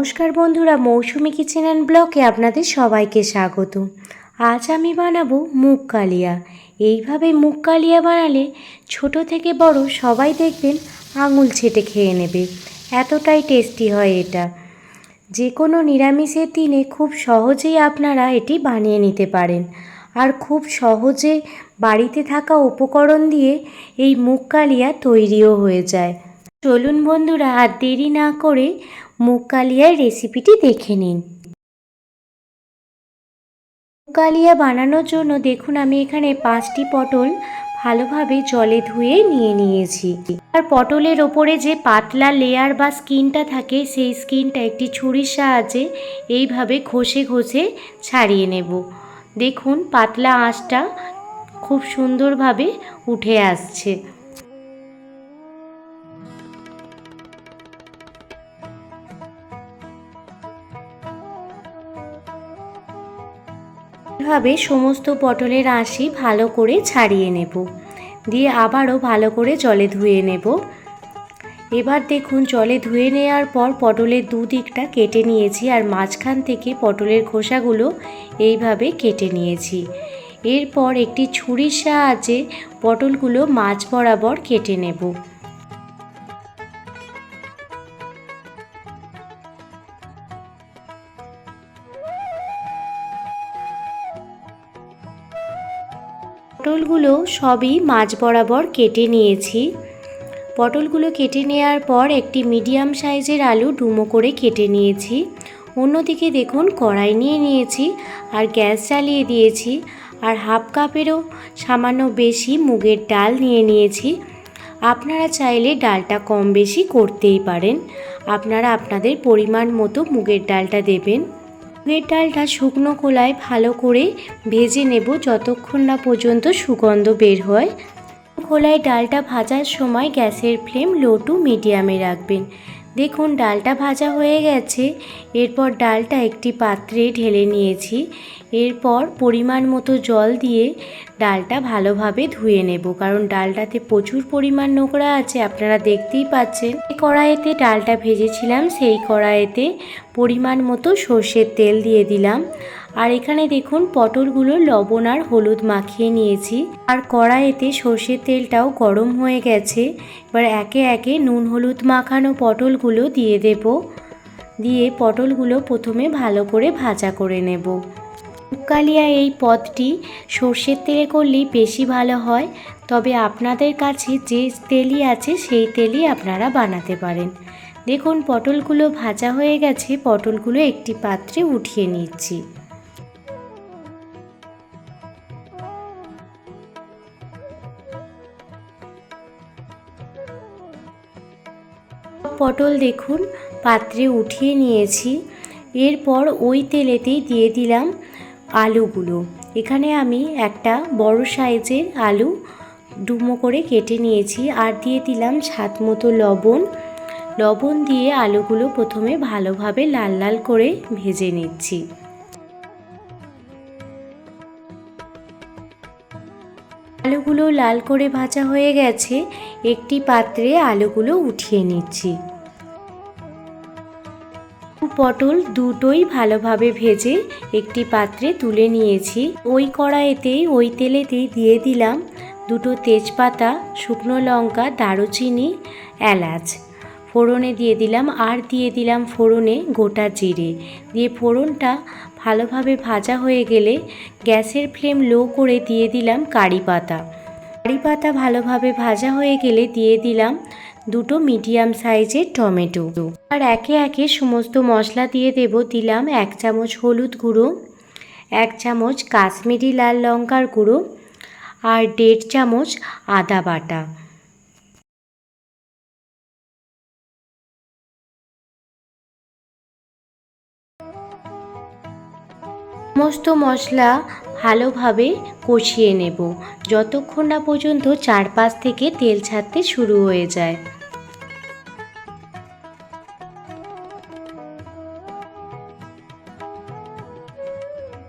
নমস্কার বন্ধুরা, মৌসুমি kitchen and ব্লকে আপনাদের সবাইকে স্বাগত। আজ আমি বানাবো মুগ কালিয়া। এইভাবে মুগ কালিয়া বানালে ছোট থেকে বড় সবাই দেখবেন আঙুল ছেটে খেয়ে নেবে। এতটাই টেস্টি হয় এটা। যে কোনো নিরামিষের দিনে খুব সহজেই আপনারা এটি বানিয়ে নিতে পারেন। আর খুব সহজে বাড়িতে থাকা উপকরণ দিয়ে এই মুগ কালিয়া তৈরিও হয়ে যায়। চলুন বন্ধুরা, আর দেরি না করে মুগ কালিয়ার রেসিপিটি দেখে নিন। কালিয়া বানানোর জন্য দেখুন, আমি এখানে পাঁচটি পটল ভালোভাবে জলে ধুয়ে নিয়ে নিয়েছি। আর পটলের ওপরে যে পাতলা লেয়ার বা স্কিনটা থাকে, সেই স্কিনটা একটি ছুরির সাহায্যে এইভাবে ঘষে ঘষে ছাড়িয়ে নেব। দেখুন, পাতলা আঁশটা খুব সুন্দরভাবে উঠে আসছে। এভাবে সমস্ত পটলের আঁশি ভালো করে ছাড়িয়ে নেব। দিয়ে আবারও ভালো করে জলে ধুয়ে নেব। এবার দেখুন, জলে ধুয়ে নেওয়ার পর পটলের দুদিকটা কেটে নিয়েছি আর মাঝখান থেকে পটলের খোসাগুলো এইভাবে কেটে নিয়েছি। এরপর একটি ছুরির সাহায্যে পটলগুলো মাছ বরাবর কেটে নেব। পটলগুলো সবই মাঝ বরাবর কেটে নিয়েছি। পটলগুলো কেটে নেওয়ার পর একটি মিডিয়াম সাইজের আলু ডুমো করে কেটে নিয়েছি। অন্যদিকে দেখুন, কড়াই নিয়ে নিয়েছি আর গ্যাস জ্বালিয়ে দিয়েছি আর হাফ কাপেরও সামান্য বেশি মুগের ডাল নিয়ে নিয়েছি। আপনারা চাইলে ডালটা কম বেশি করতেই পারেন। আপনারা আপনাদের পরিমাণ মতো মুগের ডালটা দেবেন। মুগের ডালটা শুকনো কোলায় ভালো করে ভেজে নেব যতক্ষণ না পর্যন্ত সুগন্ধ বের হয়। খোলায় ডালটা ভাজার সময় গ্যাসের ফ্লেম লো টু মিডিয়ামে রাখবেন। দেখুন, ডালটা ভাজা হয়ে গেছে। এরপর ডালটা একটি পাত্রে ঢেলে নিয়েছি। এরপর পরিমাণ মতো জল দিয়ে ডালটা ভালোভাবে ধুয়ে নেব। কারণ ডালটাতে প্রচুর পরিমাণ নোংরা আছে, আপনারা দেখতেই পাচ্ছেন। কড়াইতে ডালটা ভেজেছিলাম, সেই কড়াইতে পরিমাণ মতো সর্ষের তেল দিয়ে দিলাম। আর এখানে দেখুন, পটলগুলো লবণ আর হলুদ মাখিয়ে নিয়েছি। আর কড়াইতে সর্ষের তেলটাও গরম হয়ে গেছে। এবার একে একে নুন হলুদ মাখানো পটলগুলো দিয়ে দেব। দিয়ে পটলগুলো প্রথমে ভালো করে ভাজা করে নেব। কালিয়া এই পদটি সর্ষের তেলে করলেই বেশি ভালো হয়। তবে আপনাদের কাছে যে তেলই আছে সেই তেলই আপনারা বানাতে পারেন। দেখুন, পটলগুলো ভাজা হয়ে গেছে, পটলগুলো একটি পাত্রে উঠিয়ে নিচ্ছি। পটল দেখুন, পাত্রে উঠিয়ে নিয়েছি। এরপর ওই তেলেতেই দিয়ে দিলাম আলুগুলো। এখানে আমি একটা বড় সাইজের আলু ডুমো করে কেটে নিয়েছি, আর দিয়ে দিলাম স্বাদ মতো লবণ। লবণ দিয়ে আলুগুলো প্রথমে ভালোভাবে লাল লাল করে ভেজে নিচ্ছি। আলুগুলো লাল করে ভাজা হয়ে গেছে, একটি পাত্রে আলুগুলো উঠিয়ে নিচ্ছি। পটল দুটোই ভালোভাবে ভেজে একটি পাত্রে তুলে নিয়েছি। ওই কড়াইতেই ওই তেলেতেই দিয়ে দিলাম দুটো তেজপাতা, শুকনো লঙ্কা, দারুচিনি, এলাচ। ফোড়নে দিয়ে দিলাম আর দিয়ে দিলাম ফোড়নে গোটা জিরে। দিয়ে ফোড়নটা ভালোভাবে ভাজা হয়ে গেলে গ্যাসের ফ্লেম লো করে দিয়ে দিলাম কারি পাতা। কারি পাতা ভালোভাবে ভাজা হয়ে গেলে দিয়ে দিলাম দুটো মিডিয়াম সাইজের টমেটো। আর একে একে সমস্ত মশলা দিয়ে দেব, দিলাম এক চামচ হলুদ গুঁড়ো, এক চামচ কাশ্মীরি লাল লঙ্কার গুঁড়ো আর দেড় চামচ আদা বাটা। সমস্ত মশলা ভালোভাবে কষিয়ে নেব। যতক্ষণ না পর্যন্ত চারপাশ থেকে তেল ছাড়তে শুরু হয়ে যায়।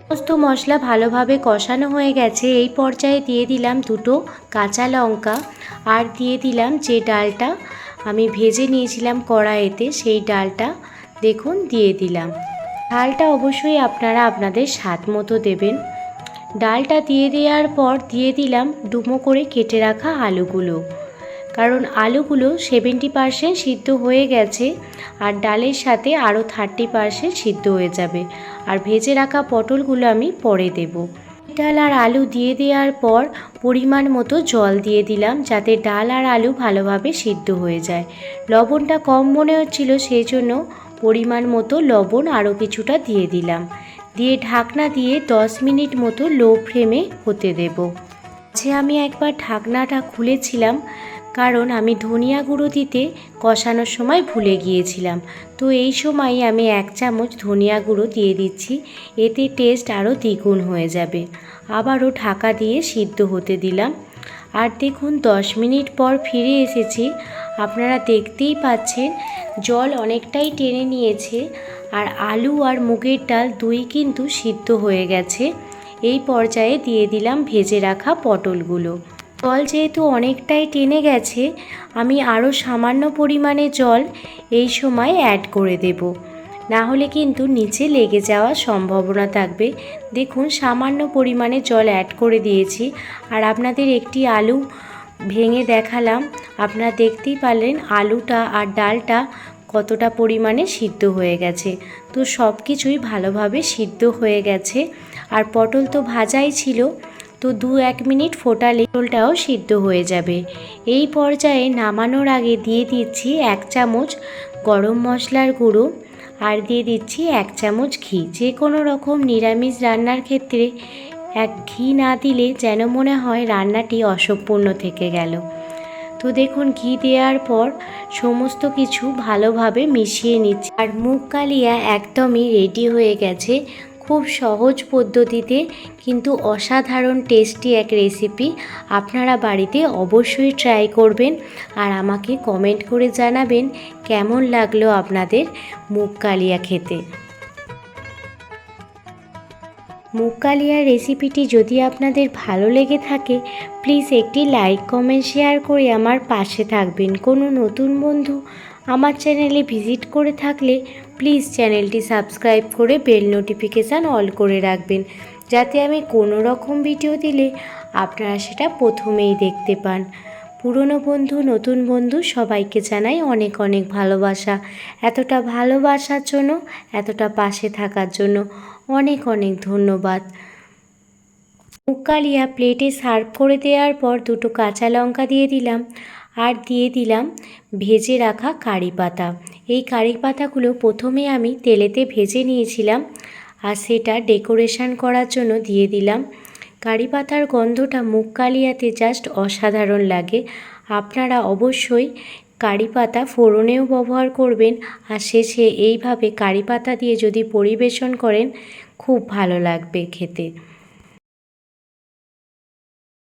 সমস্ত মশলা ভালোভাবে কষানো হয়ে গেছে। এই পর্যায়ে দিয়ে দিলাম দুটো কাঁচা লঙ্কা আর দিয়ে দিলাম যে ডালটা আমি ভেজে নিয়েছিলাম কড়াইতে, সেই ডালটা দেখুন দিয়ে দিলাম। ঝালটা অবশ্যই আপনারা আপনাদের স্বাদ মতো দেবেন। ডালটা দিয়ে দেওয়ার পর দিয়ে দিলাম ডুমো করে কেটে রাখা আলুগুলো। কারণ আলুগুলো সেভেন্টি পারসেন্ট সিদ্ধ হয়ে গেছে আর ডালের সাথে আরও থার্টি পারসেন্ট সিদ্ধ হয়ে যাবে। আর ভেজে রাখা পটলগুলো আমি পরে দেব। ডাল আর আলু দিয়ে দেওয়ার পর পরিমাণ মতো জল দিয়ে দিলাম যাতে ডাল আর আলু ভালোভাবে সিদ্ধ হয়ে যায়। লবণটা কম মনে হচ্ছিল, সেই জন্য পরিমাণ মতো লবণ আরও কিছুটা দিয়ে দিলাম। দিয়ে ঢাকনা দিয়ে দশ মিনিট মতো লো ফ্লেমে হতে দেব। যে আমি একবার ঢাকনাটা খুলেছিলাম, কারণ আমি ধনিয়া গুঁড়ো দিতে কষানোর সময় ভুলে গিয়েছিলাম। তো এই সময় আমি এক চামচ ধনিয়া গুঁড়ো দিয়ে দিচ্ছি, এতে টেস্ট আরও দ্বিগুণ হয়ে যাবে। আবারও ঢাকা দিয়ে সিদ্ধ হতে দিলাম। আর দেখুন, দশ মিনিট পর ফিরে এসেছি। আপনারা দেখতেই পাচ্ছেন, জল অনেকটাই টেনে নিয়েছে আর আলু আর মুগের ডাল দুই কিন্তু সিদ্ধ হয়ে গেছে। এই পর্যায়ে দিয়ে দিলাম ভেজে রাখা পটলগুলো। জল যেহেতু অনেকটাই টেনে গেছে, আমি আরও সামান্য পরিমাণে জল এই সময় অ্যাড করে দেব। না হলে কিন্তু নিচে লেগে যাওয়ার সম্ভাবনা থাকবে। দেখুন, সামান্য পরিমাণে জল অ্যাড করে দিয়েছি। আর আপনাদের একটি আলু ভেঙে দেখালাম, আপনারা দেখতেই পারলেন আলুটা আর ডালটা কতটা পরিমাণে সিদ্ধ হয়ে গেছে। তো সব কিছুই ভালোভাবে সিদ্ধ হয়ে গেছে। আর পটল তো ভাজাই ছিল, তো দু এক মিনিট ফোটালে পটলটাও সিদ্ধ হয়ে যাবে। এই পর্যায়ে নামানোর আগে দিয়ে দিচ্ছি এক চামচ গরম মশলার গুঁড়ো আর দিয়ে দিচ্ছি এক চামচ ঘি। যে কোনো রকম নিরামিষ রান্নার ক্ষেত্রে এক ঘি না দিলে যেন মনে হয় রান্নাটি অসম্পূর্ণ থেকে গেল। তো দেখুন, ঘি দেওয়ার পর সমস্ত কিছু ভালোভাবে মিশিয়ে নিচ্ছে। আর মুগ কালিয়া একদমই রেডি হয়ে গেছে। খুব সহজ পদ্ধতিতে, কিন্তু অসাধারণ টেস্টি এক রেসিপি আপনারা বাড়িতে অবশ্যই ট্রাই করবেন আর আমাকে কমেন্ট করে জানাবেন কেমন লাগল আপনাদের মুগ কালিয়া খেতে। মুগ কালিয়ার রেসিপিটি যদি আপনাদের ভালো লেগে থাকে, প্লিজ একটি লাইক, কমেন্ট, শেয়ার করে আমার পাশে থাকবেন। কোনো নতুন বন্ধু আমার চ্যানেলে ভিজিট করে থাকলে প্লিজ চ্যানেলটি সাবস্ক্রাইব করে বেল নোটিফিকেশান অল করে রাখবেন, যাতে আমি কোনো রকম ভিডিও দিলে আপনারা সেটা প্রথমেই দেখতে পান। পুরনো বন্ধু, নতুন বন্ধু সবাইকে জানাই অনেক অনেক ভালোবাসা। এতটা ভালোবাসার জন্য, এতটা পাশে থাকার জন্য অনেক অনেক ধন্যবাদ। মুকালিয়া প্লেটে সার্ভ করে দেওয়ার পর দুটো কাঁচা লঙ্কা দিয়ে দিলাম আর দিয়ে দিলাম ভেজে রাখা কারি পাতা। এই কারি পাতাগুলো প্রথমে আমি তেলেতে ভেজে নিয়েছিলাম আর সেটা ডেকোরেশন করার জন্য দিয়ে দিলাম। কারি পাতার গন্ধটা মুখ কালিয়াতে জাস্ট অসাধারণ লাগে। আপনারা অবশ্যই কারি পাতা ফোড়নেও ব্যবহার করবেন আর শেষে এইভাবে কারি পাতা দিয়ে যদি পরিবেশন করেন, খুব ভালো লাগবে খেতে।